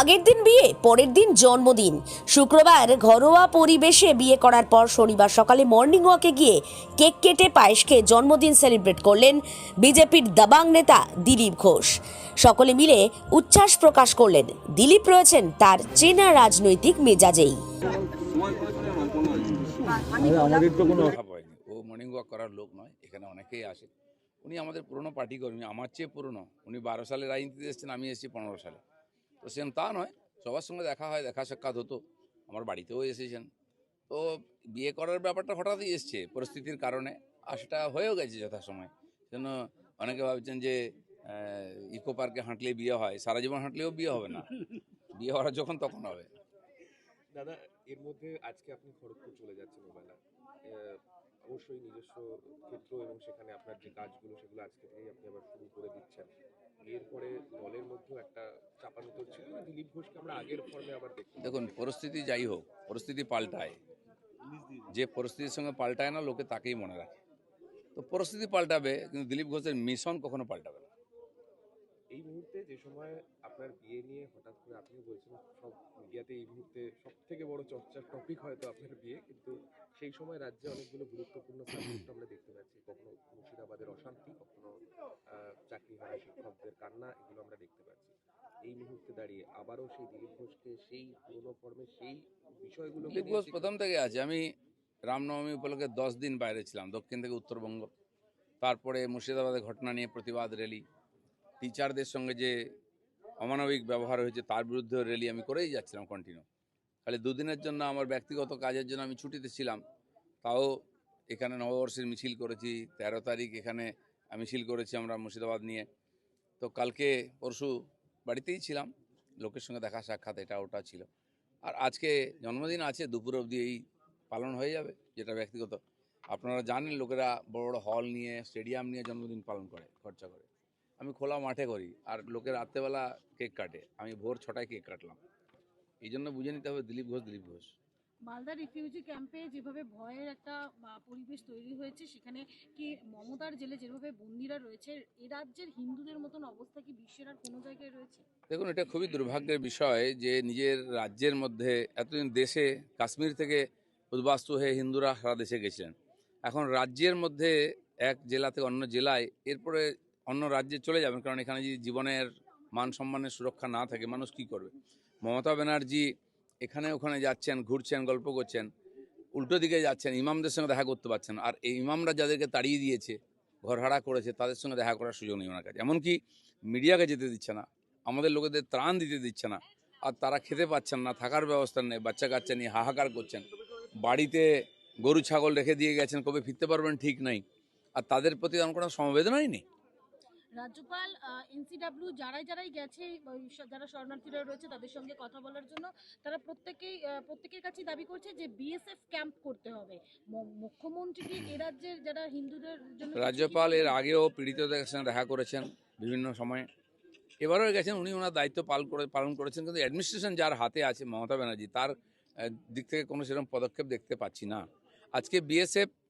আগের দিন বিয়ে পরের দিন জন্মদিন। শুক্রবার ঘরোয়া পরিবেশে বিয়ে করার পর শনিবার সকালে মর্নিং ওয়াকে গিয়ে কেক কেটে পায়েস খেয়ে জন্মদিন সেলিব্রেট করলেন বিজেপির দাবাং নেতা দিলীপ ঘোষ। সকলে মিলে উচ্ছ্বাস প্রকাশ করলেন। দিলীপ রয়েছেন তার চেনা রাজনৈতিক মেজাজেই। আমাদের তো কোনো খারাপ হয়নি ও মর্নিং ওয়াক করার লোক নয় এখানে অনেকেই আসে। উনি আমাদের পুরনো পার্টি কর্মী আমার চেয়ে পুরনো। উনি বারো সালে রাজনীতিতে এসেছেন আমি এসেছি পনেরো সালে। তো তা নয়। সবার সঙ্গে দেখা হয়, দেখা সাক্ষাৎ হতো। আমার বাড়িতেও এসেছেন। তো বিয়ে করার ব্যাপারটা হঠাৎই এসছে পরিস্থিতির কারণে, আর সেটা হয়েও গেছে যথাসময়। জন্য অনেকে ভাবছেন যে ইকো পার্কে হাঁটলে বিয়ে হয়, সারা জীবন হাঁটলেও বিয়ে হবে না। বিয়ে হওয়ার যখন তখন হবে। দাদা, এর মধ্যে আজকে আপনি খড়গপুর চলে যাচ্ছেন ওবেলা অবশ্যই নিজস্ব ক্ষেত্র এবং সেখানে আপনার যে কাজগুলো, সেগুলো আজকে থেকেই আপনি আবার শুরু করে দিচ্ছেন। এরপরে দলের মধ্যেও একটা চাপানুতর ছিল দিলীপ ঘোষকে আমরা আগের ফর্মে আবার দেখি দেখুন, পরিস্থিতি যাই হোক, পরিস্থিতি পাল্টায়। যে পরিস্থিতির সঙ্গে পাল্টায় না, লোকে তাকেই মনে রাখে। তো পরিস্থিতি পাল্টাবে, কিন্তু দিলীপ ঘোষের মিশন কখনো পাল্টাবে না। এই মুহূর্তে যে সময় আপনার বিয়ে নিয়ে হঠাৎ করে আপনি বলছেন সব মিডিয়াতে এই মুহূর্তে সব থেকে বড় চর্চার টপিক হয়তো আপনার বিয়ে কিন্তু সেই সময় রাজ্যে অনেকগুলো গুরুত্বপূর্ণ সাবজেক্ট আমরা দেখতে পাচ্ছি। কখনো মুর্শিদাবাদের অশান্তি কখনো চাকরি হারা শিক্ষকদের কান্না এগুলো আমরা দেখতে পাচ্ছি। এই মুহূর্তে দাঁড়িয়ে আবারও সেই দিলীপ ঘোষকে সেই পুরনো ফর্মে সেই বিষয়গুলো দিলীপ ঘোষ প্রথম থেকে আছে। আমি রামনবমী উপলক্ষে দশ দিন বাইরে ছিলাম দক্ষিণ থেকে উত্তরবঙ্গ। তারপরে মুর্শিদাবাদের ঘটনা নিয়ে প্রতিবাদ র্যালি টিচারদের সঙ্গে যে অমানবিক ব্যবহার হয়েছে, তার বিরুদ্ধে র্যালি আমি করেই যাচ্ছিলাম কন্টিনিউ খালি দুদিনের জন্য আমার ব্যক্তিগত কাজের জন্য আমি ছুটিতে ছিলাম। তাও এখানে নববর্ষের মিছিল করেছি, তেরো তারিখ এখানে মিছিল করেছি আমরা মুর্শিদাবাদ নিয়ে। তো কালকে পরশু বাড়িতেই ছিলাম, লোকের সঙ্গে দেখা সাক্ষাৎ, এটা ওটা ছিল। আর আজকে জন্মদিন আছে, দুপুর অবধি এই পালন হয়ে যাবে, যেটা ব্যক্তিগত। আপনারা জানেন, লোকেরা বড় বড় হল নিয়ে স্টেডিয়াম নিয়ে জন্মদিন পালন করে, খরচা করে। আমি খোলা মাঠে করি আর লোকে রাত্রেবেলা কেক কাটে। আমি ভোর ছটায় কেক কাটলাম। এই জন্য বুঝে নিতে হবে দিলীপ ঘোষ দিলীপ ঘোষ। মালদা রিফিউজি ক্যাম্পে যেভাবে ভয়ের একটা পরিবেশ তৈরি হয়েছে সেখানে কি মমতার জেলে যেভাবে বন্দিরা রয়েছে এ রাজ্যের হিন্দুদের মতন অবস্থা কি বিশ্বের আর কোনো জায়গায় রয়েছে? দেখুন এটা খুবই দুর্ভাগ্যের বিষয় যে নিজের রাজ্যের মধ্যে এতদিন দেশে কাশ্মীর থেকে উদ্বাস্তু হয়ে হিন্দুরা সারা দেশে গেছিলেন। এখন রাজ্যের মধ্যে এক জেলা থেকে অন্য জেলায় এরপরে অন্য রাজ্যে চলে যাবেন, কারণ এখানে যদি জীবনের মান সম্মানের সুরক্ষা না থাকে, মানুষ কি করবে? মমতা ব্যানার্জি এখানে ওখানে যাচ্ছেন, ঘুরছেন, গল্প করছেন, উল্টো দিকে যাচ্ছেন, ইমামদের সঙ্গে দেখা করতে পারছেন আর এই ইমামরা যাদেরকে তাড়িয়ে দিয়েছে, ঘরহারা করেছে, তাদের সঙ্গে দেখা করার সুযোগ নেই ওনার কাছে। এমনকি মিডিয়াকে যেতে দিচ্ছে না, আমাদের লোকেদের ত্রাণ দিতে দিচ্ছে না, আর তারা খেতে পাচ্ছেন না, থাকার ব্যবস্থা নেই বাচ্চা কাচ্চা নিয়ে হাহাকার করছেন। বাড়িতে গরু ছাগল রেখে দিয়ে গেছেন, কবে ফিরতে পারবেন ঠিক নাই, আর তাদের প্রতি আমার কোনো সমবেদনাই নেই। রাজ্যপাল এনসিডাব্লিউ যারাই যারাই গেছে যারা শরণার্থীরা রয়েছে তাদের সঙ্গে কথা বলার জন্য, তারা প্রত্যেকেই প্রত্যেকের কাছে দাবি করছে যে বিএসএফ ক্যাম্প করতে হবে। মুখ্যমন্ত্রী এ রাজ্যের যারা হিন্দুদের জন্য রাজ্যপাল এর আগেও পীড়িতদের সঙ্গে দেখা করেছেন বিভিন্ন সময়ে। এবারও গেছেন, উনি ওনার দায়িত্ব পালন করে, পালন করেছেন, কিন্তু অ্যাডমিনিস্ট্রেশন যার হাতে আছে মমতা ব্যানার্জি, তার দিক থেকে কোনো সেরকম পদক্ষেপ দেখতে পাচ্ছি না। আজকে বিএসএফ